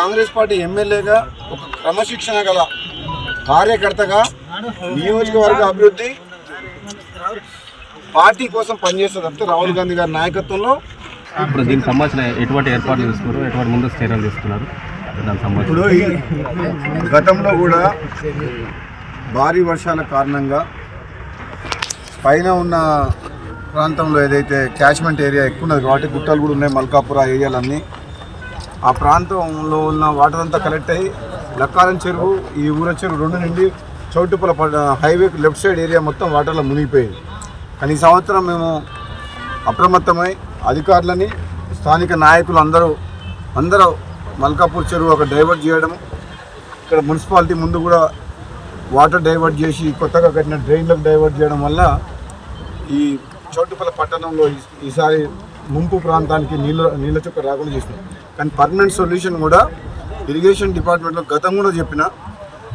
Congress party ఎమ్మెల్యేగా ఒక క్రమశిక్షణ గల కార్యకర్తగా నియోజకవర్గ అభివృద్ధి పార్టీ కోసం పనిచేస్తుంది తప్పితే రాహుల్ గాంధీ గారి నాయకత్వంలో ఇప్పుడు దీనికి సంబంధించిన ఎటువంటి ఏర్పాట్లు తీసుకున్నారు? ఎటువంటి ముందస్తు చర్యలు తీసుకున్నారు? ఇప్పుడు గతంలో కూడా భారీ వర్షాల కారణంగా పైన ఉన్న ప్రాంతంలో ఏదైతే క్యాచ్మెంట్ ఏరియా ఎక్కువ ఉన్నది కాబట్టి గుట్టలు కూడా ఉన్నాయి మల్కాపుర ఏరియాలన్నీ. ఆ ప్రాంతంలో ఉన్న వాటర్ అంతా కలెక్ట్ అయ్యి లక్కారం చెరువు ఈ ఊర చెరువు రెండు నుండి Choutuppal highway left side area మొత్తం వాటర్లో మునిగిపోయింది. కానీ ఈ సంవత్సరం మేము అప్రమత్తమై అధికారులని స్థానిక నాయకులు అందరూ అందరూ మల్కాపూర్ చెరువు ఒక డైవర్ట్ చేయడం ఇక్కడ మున్సిపాలిటీ ముందు కూడా వాటర్ డైవర్ట్ చేసి కొత్తగా కట్టిన డ్రైన్లకు డైవర్ట్ చేయడం వల్ల ఈ చోటుపల్లి పట్టణంలో ఈసారి ముంపు ప్రాంతానికి నీళ్ళ నీళ్ళ చుక్క రాకుండా చేసినాం కానీ పర్మనెంట్ సొల్యూషన్ కూడా ఇరిగేషన్ డిపార్ట్మెంట్లో గతం కూడా చెప్పిన.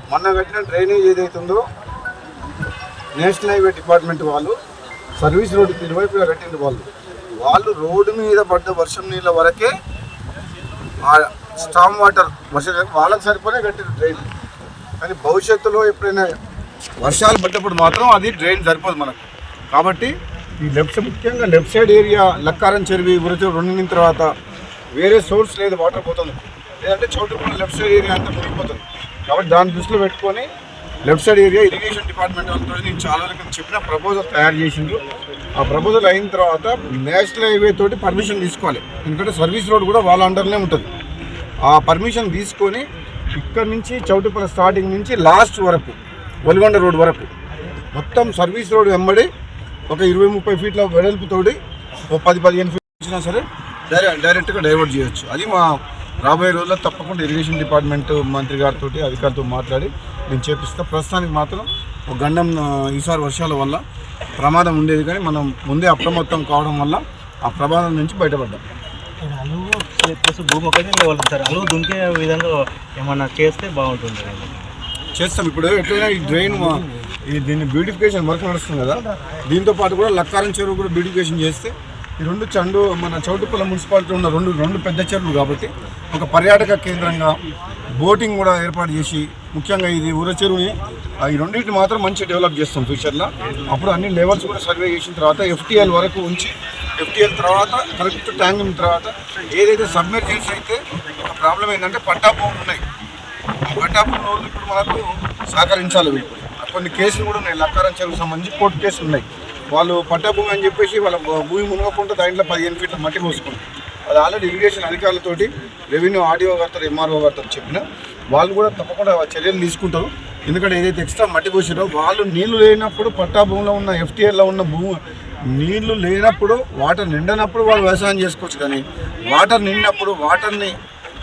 మొన్న కట్టిన డ్రైనేజ్ ఏదైతుందో నేషనల్ హైవే డిపార్ట్మెంట్ వాళ్ళు సర్వీస్ రోడ్డుకి ఇరువైపుగా కట్టింది వాళ్ళు. వాళ్ళు రోడ్డు మీద పడ్డ వర్షం నీళ్ళ వరకే స్టామ్ వాటర్ వర్షం వాళ్ళకి సరిపోనే కట్టిన డ్రైన్. కానీ భవిష్యత్తులో ఎప్పుడైనా వర్షాలు పడ్డప్పుడు మాత్రం అది డ్రైన్ సరిపోదు మనకు. కాబట్టి ఈ లెఫ్ట్ ముఖ్యంగా లెఫ్ట్ సైడ్ ఏరియా లక్కారం చెరువి గురించి రెండిన తర్వాత వేరే సోర్స్ లేదు వాటర్ పోతుంది. లేదంటే చోటు లెఫ్ట్ సైడ్ ఏరియా అంతా మునిగిపోతుంది. కాబట్టి దాన్ని దృష్టిలో పెట్టుకొని left side area irrigation department వాళ్ళతో నేను చాలా రకం చెప్పిన ప్రపోజల్ తయారు చేసిండ్రు. ఆ ప్రపోజల్ అయిన తర్వాత నేషనల్ హైవే తోటి పర్మిషన్ తీసుకోవాలి. ఎందుకంటే సర్వీస్ రోడ్ కూడా వాళ్ళ అండర్నే ఉంటుంది. ఆ పర్మిషన్ తీసుకొని ఇక్కడ నుంచి చౌటుపల్లి స్టార్టింగ్ నుంచి లాస్ట్ వరకు వలిగొండ రోడ్ వరకు మొత్తం సర్వీస్ రోడ్ వెంబడి ఒక ఇరవై ముప్పై ఫీట్ల వెడల్పుతోటి ఒక పది పదిహేను ఫీట్ వచ్చినా సరే డైరెక్ట్గా డైవర్ట్ చేయొచ్చు. అది మా రాబోయే రోజుల్లో తప్పకుండా ఇరిగేషన్ డిపార్ట్మెంట్ మంత్రి గారితో అధికారులతో మాట్లాడి నేను చేపిస్తా. ప్రస్తుతానికి మాత్రం ఒక గండం ఈసారి వర్షాల వల్ల ప్రమాదం ఉండేది కానీ మనం ముందే అప్రమత్తం కావడం వల్ల ఆ ప్రమాదం నుంచి బయటపడ్డాం. భూమి ఒకటే అలుగు దుంకే విధంగా ఏమన్నా చేస్తే బాగుంటుంది చేస్తాం. ఇప్పుడు ఎట్లయినా ఈ డ్రైన్ దీన్ని బ్యూటిఫికేషన్ వర్క్ నడుస్తుంది కదా. దీంతో పాటు కూడా లక్కారం చెరువు కూడా బ్యూటిఫికేషన్ చేస్తే ఈ రెండు చండు మన చౌటుపల్ల మున్సిపాలిటీ ఉన్న రెండు రెండు పెద్ద చెరువులు కాబట్టి ఒక పర్యాటక కేంద్రంగా బోటింగ్ కూడా ఏర్పాటు చేసి ముఖ్యంగా ఇది ఊర చెరువుని ఈ రెండింటిని మాత్రం మంచి డెవలప్ చేస్తాం ఫ్యూచర్లో అప్పుడు అన్ని లెవెల్స్ కూడా సర్వే చేసిన తర్వాత ఎఫ్టీఎల్ వరకు ఉంచి ఎఫ్టీఎల్ తర్వాత కరెక్ట్ ట్యాంక్ తర్వాత ఏదైతే సబ్మెర్జెన్స్ అయితే ఒక ప్రాబ్లం ఏంటంటే పట్టాభూములు ఉన్నాయి. ఆ ఇప్పుడు మనకు సహకరించాలి వీళ్ళు. కొన్ని కేసులు కూడా ఉన్నాయి. లక్కారం చెరువుకు సంబంధించి కోర్టు కేసులు ఉన్నాయి. వాళ్ళు పట్టాభూమి అని చెప్పేసి వాళ్ళ భూమి మునగకుండా దాంట్లో పదిహేను ఫీట్ల మట్టి పోసుకుంటారు అది ఆల్రెడీ ఇరిగేషన్ అధికారులతోటి రెవెన్యూ ఆర్డీఓ గారితో ఎంఆర్ఓ గారితో చెప్పిన వాళ్ళు కూడా తప్పకుండా చర్యలు తీసుకుంటారు. ఎందుకంటే ఏదైతే ఎక్స్ట్రా మట్టి పోసారో వాళ్ళు నీళ్ళు లేనప్పుడు పట్టా భూమిలో ఉన్న ఎఫ్టీఏలో ఉన్న భూమి నీళ్ళు లేనప్పుడు వాటర్ నిండనప్పుడు వాళ్ళు వ్యవసాయం చేసుకోవచ్చు కానీ వాటర్ నిండినప్పుడు వాటర్ని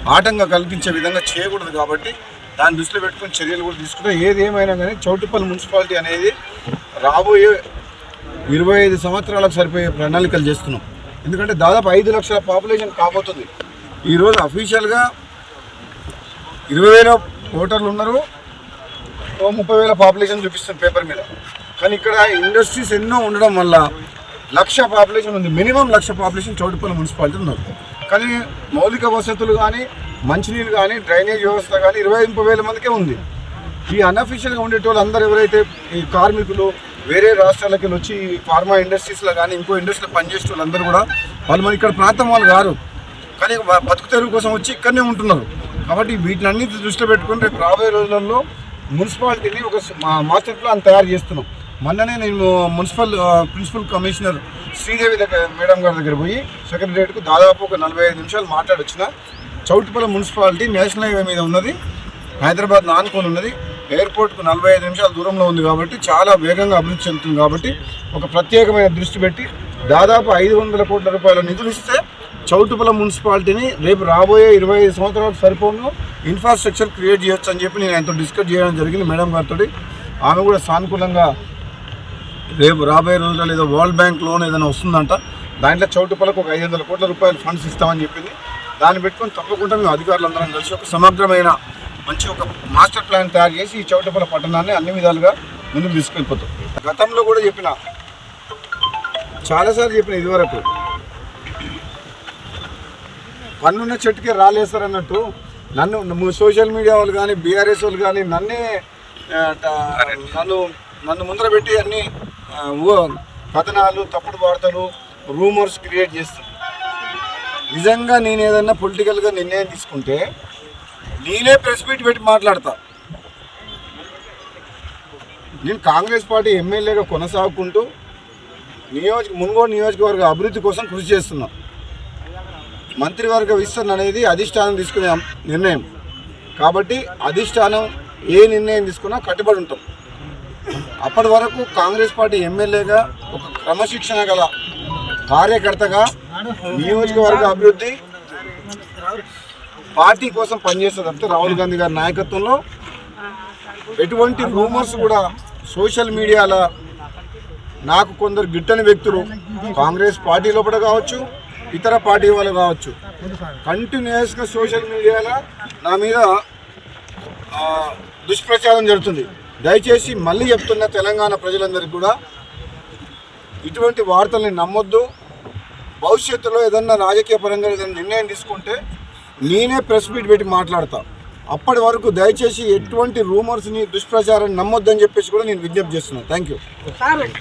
ఆటంగా కల్పించే విధంగా చేయకూడదు కాబట్టి దాన్ని దృష్టిలో పెట్టుకుని చర్యలు కూడా తీసుకుంటే ఏది ఏమైనా కానీ చౌటుపల్లి మున్సిపాలిటీ అనేది రాబోయే ఇరవై ఐదు సంవత్సరాలకు సరిపోయే ప్రణాళికలు చేస్తున్నాం. ఎందుకంటే దాదాపు ఐదు లక్షల పాపులేషన్ కాబోతుంది. ఈరోజు అఫీషియల్గా ఇరవై వేల ఓటర్లు ఉన్నారు. ముప్పై వేల పాపులేషన్ చూపిస్తుంది పేపర్ మీద. కానీ ఇక్కడ ఇండస్ట్రీస్ ఎన్నో ఉండడం వల్ల లక్ష పాపులేషన్ ఉంది. మినిమం లక్ష పాపులేషన్ చౌటుపల్లి మున్సిపాలిటీ ఉన్నారు. కానీ మౌలిక వసతులు కానీ మంచినీళ్ళు కానీ డ్రైనేజ్ వ్యవస్థ కానీ ఇరవై ముప్పై వేల మందికే ఉంది. ఈ అన్అఫీషియల్గా ఉండేటోళ్ళు అందరూ ఎవరైతే ఈ కార్మికులు వేరే రాష్ట్రాలకి వెళ్ళి వచ్చి ఫార్మా ఇండస్ట్రీస్లో కానీ ఇంకో ఇండస్ట్రీలో పనిచేసే వాళ్ళందరూ కూడా వాళ్ళు మన ఇక్కడ ప్రాంతం వాళ్ళు కారు. కానీ బతుకు తెరువు కోసం వచ్చి ఇక్కడనే ఉంటున్నారు. కాబట్టి వీటిని అన్నింటి దృష్టిలో పెట్టుకుని రేపు రాబోయే రోజులలో మున్సిపాలిటీని ఒక మాస్టర్ ప్లాన్ తయారు చేస్తున్నాం. మొన్ననే నేను మున్సిపల్ ప్రిన్సిపల్ కమిషనర్ శ్రీదేవి దగ్గర మేడం గారి దగ్గర పోయి సెక్రటరియట్కు దాదాపు ఒక నలభై ఐదు నిమిషాలు మాట్లాడొచ్చిన. చౌటుపల్లి మున్సిపాలిటీ నేషనల్ హైవే మీద ఉన్నది. హైదరాబాద్ నానుకొని ఉన్నది. ఎయిర్పోర్ట్కు నలభై ఐదు నిమిషాల దూరంలో ఉంది కాబట్టి చాలా వేగంగా అభివృద్ధి చెందుతుంది కాబట్టి ఒక ప్రత్యేకమైన దృష్టి పెట్టి దాదాపు ఐదు వందల కోట్ల రూపాయల నిధులు ఇస్తే చౌటుపల మున్సిపాలిటీని రేపు రాబోయే ఇరవై ఐదు సంవత్సరాలకు సరిపోను. ఇన్ఫ్రాస్ట్రక్చర్ క్రియేట్ చేయొచ్చు అని చెప్పి నేను ఆయనతో డిస్కస్ చేయడం జరిగింది మేడం గారితో ఆమె కూడా సానుకూలంగా రేపు రాబోయే రోజుల్లో ఏదో వరల్డ్ బ్యాంక్ లోన్ ఏదైనా వస్తుందంట. దాంట్లో చౌటుపలకు ఒక ఐదు వందల కోట్ల రూపాయలు ఫండ్స్ ఇస్తామని చెప్పింది. దాన్ని పెట్టుకొని తప్పకుండా మేము అధికారులందరం కలిసి ఒక సమగ్రమైన మంచి ఒక మాస్టర్ ప్లాన్ తయారు చేసి ఈ చౌటుపల పట్టణాన్ని అన్ని విధాలుగా ముందుకు తీసుకెళ్ళిపోతాం. గతంలో కూడా చెప్పిన చాలాసార్లు చెప్పిన ఇదివరకు పన్నున్న చెట్టుకే రాలేస్తారు అన్నట్టు నన్ను సోషల్ మీడియా వాళ్ళు కానీ బీఆర్ఎస్ వాళ్ళు కానీ నన్నే ట- నన్ను నన్ను ముందర పెట్టి అన్ని కథనాలు తప్పుడు వార్తలు రూమర్స్ క్రియేట్ చేస్తాను నిజంగా నేను ఏదైనా పొలిటికల్గా నిర్ణయం తీసుకుంటే నేనే ప్రెస్ మీట్ పెట్టి మాట్లాడతా. నేను కాంగ్రెస్ పార్టీ ఎమ్మెల్యేగా కొనసాగుకుంటూ నియోజక మున్గోడు నియోజకవర్గ అభివృద్ధి కోసం కృషి చేస్తున్నా. మంత్రివర్గ విస్తరణ అనేది అధిష్టానం తీసుకునే నిర్ణయం. కాబట్టి అధిష్టానం ఏ నిర్ణయం తీసుకున్నా కట్టుబడి ఉంటాం. అప్పటి వరకు కాంగ్రెస్ పార్టీ ఎమ్మెల్యేగా ఒక క్రమశిక్షణ గల కార్యకర్తగా నియోజకవర్గ అభివృద్ధి పార్టీ కోసం పనిచేస్తుంది తప్పితే రాహుల్ గాంధీ గారి నాయకత్వంలో ఎటువంటి రూమర్స్ కూడా సోషల్ మీడియాలో నాకు కొందరు గిట్టని వ్యక్తులు కాంగ్రెస్ పార్టీ లోపల కావచ్చు ఇతర పార్టీ వాళ్ళు కావచ్చు కంటిన్యూస్గా సోషల్ మీడియాలో నా మీద దుష్ప్రచారం జరుగుతుంది. దయచేసి మళ్ళీ చెప్తున్న తెలంగాణ ప్రజలందరికీ కూడా ఇటువంటి వార్తల్ని నమ్మొద్దు. భవిష్యత్తులో ఏదన్నా రాజకీయ పరంగా ఏదైనా నిర్ణయం తీసుకుంటే నేనే ప్రెస్ మీట్ పెట్టి మాట్లాడతా. అప్పటి వరకు దయచేసి ఎటువంటి రూమర్స్ని దుష్ప్రచారాన్ని నమ్మొద్దని చెప్పేసి కూడా నేను విజ్ఞప్తి చేస్తున్నాను థ్యాంక్ యూ